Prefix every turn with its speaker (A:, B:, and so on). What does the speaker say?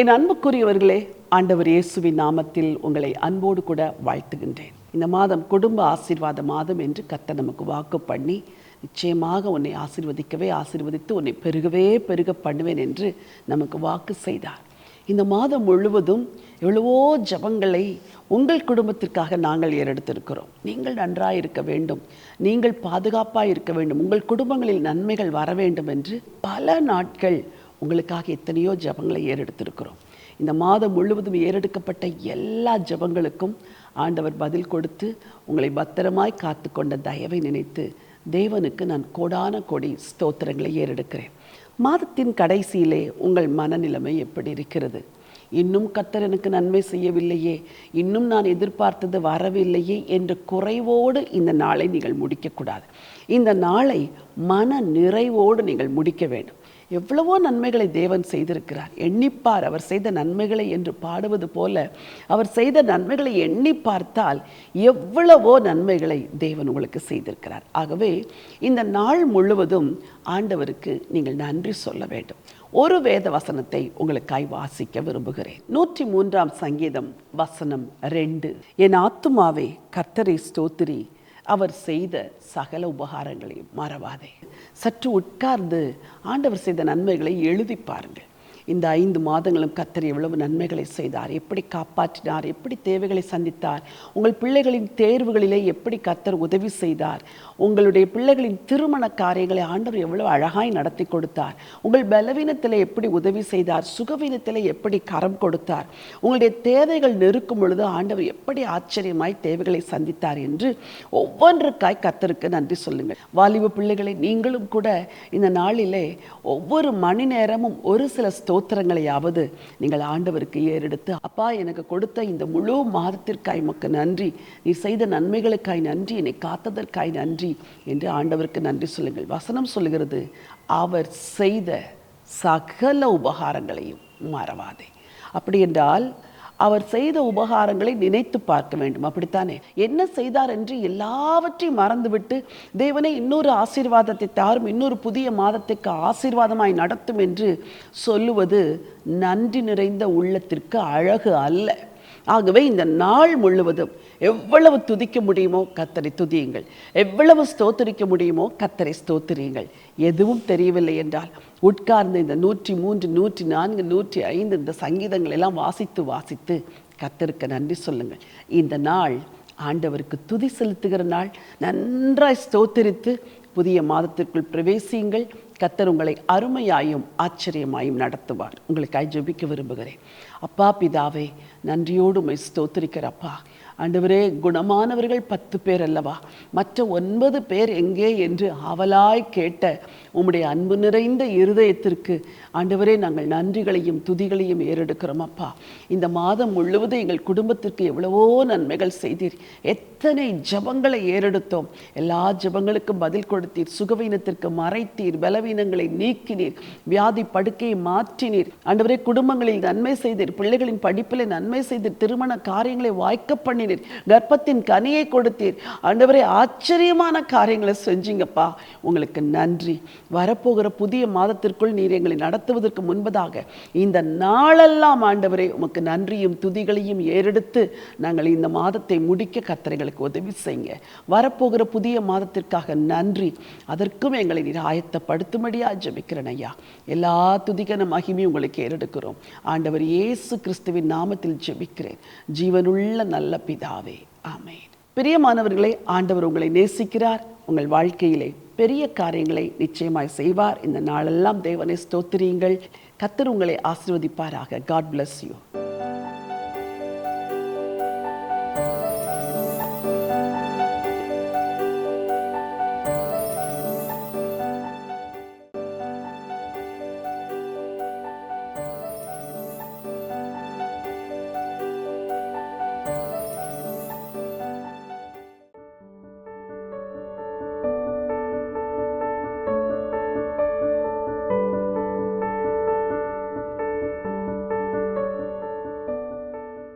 A: என் அன்புக்குரியவர்களே ஆண்டவர் இயேசுவின் நாமத்தில் உங்களை அன்போடு கூட வாழ்த்துகின்றேன். இந்த மாதம் குடும்ப ஆசீர்வாத மாதம் என்று கத்த நமக்கு வாக்கு பண்ணி நிச்சயமாக உன்னை ஆசிர்வதிக்கவே ஆசீர்வதித்து உன்னை பெருகவே பெருக பண்ணுவேன் என்று நமக்கு வாக்கு செய்தார். இந்த மாதம் முழுவதும் எவ்வளவோ ஜபங்களை உங்கள் குடும்பத்திற்காக நாங்கள் ஏறெடுத்திருக்கிறோம். நீங்கள் நன்றாக இருக்க வேண்டும். நீங்கள் பாதுகாப்பாக இருக்க வேண்டும். உங்கள் குடும்பங்களில் நன்மைகள் வர வேண்டும் என்று பல நாட்கள் உங்களுக்காக எத்தனையோ ஜபங்களை ஏறெடுத்திருக்கிறோம். இந்த மாதம் முழுவதும் ஏறெடுக்கப்பட்ட எல்லா ஜபங்களுக்கும் ஆண்டவர் பதில் கொடுத்து உங்களை பத்திரமாய் காத்து கொண்ட தயவை நினைத்து தேவனுக்கு நான் கோடான கொடி ஸ்தோத்திரங்களை ஏறெடுக்கிறேன். மாதத்தின் கடைசியிலே உங்கள் மனநிலைமை எப்படி இருக்கிறது? இன்னும் கத்தர் எனக்கு நன்மை செய்யவில்லையே இன்னும் நான் எதிர்பார்த்தது வரவில்லையே என்ற குறைவோடு இந்த நாளை நீங்கள் முடிக்கக்கூடாது. இந்த நாளை மன நிறைவோடு நீங்கள் முடிக்க வேண்டும். எவ்வளவோ நன்மைகளை தேவன் செய்திருக்கிறார். எண்ணிப்பார். அவர் செய்த நன்மைகளை என்று பாடுவது போல அவர் செய்த நன்மைகளை எண்ணி பார்த்தால் எவ்வளவோ நன்மைகளை தேவன் உங்களுக்கு செய்திருக்கிறார். ஆகவே இந்த நாள் முழுவதும் ஆண்டவருக்கு நீங்கள் நன்றி சொல்ல வேண்டும். ஒரு வேத வசனத்தை உங்களுக்காய் வாசிக்க விரும்புகிறேன். நூற்றி மூன்றாம் சங்கீதம் வசனம் ரெண்டு. என் ஆத்துமாவே கர்த்தரை ஸ்தோத்திரி. அவர் செய்த சகல உபகாரங்களையும் மறவாதே. சற்று உட்கார்ந்து ஆண்டவர் செய்த நன்மைகளை எழுதி பாருங்கள். இந்த ஐந்து மாதங்களும் கத்தர் எவ்வளவு நன்மைகளை செய்தார் எப்படி காப்பாற்றினார் எப்படி தேவைகளை சந்தித்தார் உங்கள் பிள்ளைகளின் தேர்வுகளிலே எப்படி கத்தர் உதவி செய்தார் உங்களுடைய பிள்ளைகளின் திருமண காரியங்களை ஆண்டவர் எவ்வளவு அழகாய் நடத்தி கொடுத்தார் உங்கள் பலவீனத்தில் எப்படி உதவி செய்தார் சுகவீனத்தில் எப்படி கரம் கொடுத்தார் உங்களுடைய தேவைகள் நெருக்கும் பொழுது ஆண்டவர் எப்படி ஆச்சரியமாய் தேவைகளை சந்தித்தார் என்று ஒவ்வொன்றுக்காய் கத்தருக்கு நன்றி சொல்லுங்கள். வாலிப பிள்ளைகளை நீங்களும் கூட இந்த நாளிலே ஒவ்வொரு மணி நேரமும் ஒரு சில ஸ்தோ ஸ்தோத்திரங்களையாவது நீங்கள் ஆண்டவருக்கு ஏறெடுத்து அப்பா எனக்கு கொடுத்த இந்த முழு மாதத்திற்காய் மக்கு நன்றி. நீ செய்த நன்மைகளுக்காய் நன்றி. என்னை காத்ததற்காய் நன்றி. என்று ஆண்டவருக்கு நன்றி சொல்லுங்கள். வசனம் சொல்லுகிறது அவர் செய்த சகல உபகாரங்களையும் மறவாதே. அப்படி என்றால் அவர் செய்த உபகாரங்களை நினைத்து பார்க்க வேண்டும். அப்படித்தானே? என்ன செய்தார் என்று எல்லாவற்றையும் மறந்துவிட்டு தேவனே இன்னொரு ஆசீர்வாதத்தை தாரும் இன்னொரு புதிய மாதத்துக்கு ஆசீர்வாதமாய் நடத்தும் என்று சொல்லுவது நன்றி நிறைந்த உள்ளத்திற்கு அழகு அல்ல. ஆகவே இந்த நாள் முழுவதும் எவ்வளவு துதிக்க முடியுமோ கத்தரை துதியுங்கள். எவ்வளவு ஸ்தோத்தரிக்க முடியுமோ கத்தரை ஸ்தோத்திரியுங்கள். எதுவும் தெரியவில்லை என்றால் உட்கார்ந்து இந்த நூற்றி மூன்று நூற்றி நான்கு நூற்றி ஐந்து இந்த சங்கீதங்கள் எல்லாம் வாசித்து வாசித்து கத்தருக்கு நன்றி சொல்லுங்கள். இந்த நாள் ஆண்டவருக்கு துதி செலுத்துகிற நாள். நன்றாய் ஸ்தோத்தரித்து புதிய மாதத்திற்குள் பிரவேசியுங்கள். கத்தர் உங்களை அருமையாயும் ஆச்சரியமாயும் நடத்துவார். உங்களுக்காய் ஜெபிக்க விரும்புகிறேன். அப்பா பிதாவே நன்றியோடு உமை ஸ்தோத்திரிக்கிறப்பா ஆண்டவரே குணமானவர்கள் பத்து பேர் அல்லவா? மற்ற ஒன்பது பேர் எங்கே என்று அவலாய் கேட்ட உம்முடைய அன்பு நிறைந்த இருதயத்திற்கு ஆண்டவரே நாங்கள் நன்றிகளையும் துதிகளையும் ஏறெடுக்கிறோம் அப்பா. இந்த மாதம் முழுவதும் எங்கள் குடும்பத்திற்கு எவ்வளவோ நன்மைகள் செய்தீர். எத்தனை ஜபங்களை ஏறெடுத்தோம். எல்லா ஜபங்களுக்கும் பதில் கொடுத்தீர். சுகவீனத்திற்கு மறைத்தீர். பலவீனங்களை நீக்கினீர். வியாதி படுக்கையை மாற்றினீர். ஆண்டவரே குடும்பங்களில் நன்மை செய்தீர். பிள்ளைகளின் படிப்பில் நன்மை செய்தீர். திருமண காரியங்களை வாய்க்க பண்ணினீர். கர்ப்பத்தின் கனியை கொடுத்தீர். ஆண்டவரே ஆச்சரியமான காரியங்களை செஞ்சீங்கப்பா. உங்களுக்கு நன்றி. வரப்போகிற புதிய மாதத்திற்குள் நீர் எங்களை நடத்துவதற்கு முன்பதாக இந்த நாளெல்லாம் ஆண்டவரே உமக்கு நன்றியும் துதிகளையும் ஏறெடுத்து நாங்கள் இந்த மாதத்தை முடிக்க கத்திரைகளுக்கு உதவி செய்யுங்க. வரப்போகிற புதிய மாதத்திற்காக நன்றி. அதற்கும் எங்களை நீர் ஆயத்தப்படுத்தும்படியா ஜபிக்கிறேன் ஐயா. எல்லா துதிகன மகிமையும் உங்களுக்கு ஏறெடுக்கிறோம். ஆண்டவர் இயேசு கிறிஸ்துவின் நாமத்தில் ஜெபிக்கிறேன். ஜீவனுள்ள நல்ல பிதா. பிதாவே ஆமேன். பிரியமானவர்களே ஆண்டவர் உங்களை நேசிக்கிறார். உங்கள் வாழ்க்கையிலே பெரிய காரியங்களை நிச்சயமாய் செய்வார். இந்த நாளெல்லாம் தேவனை ஸ்தோத்திரியுங்கள். கத்தர் உங்களை ஆசிர்வதிப்பாராக. God bless you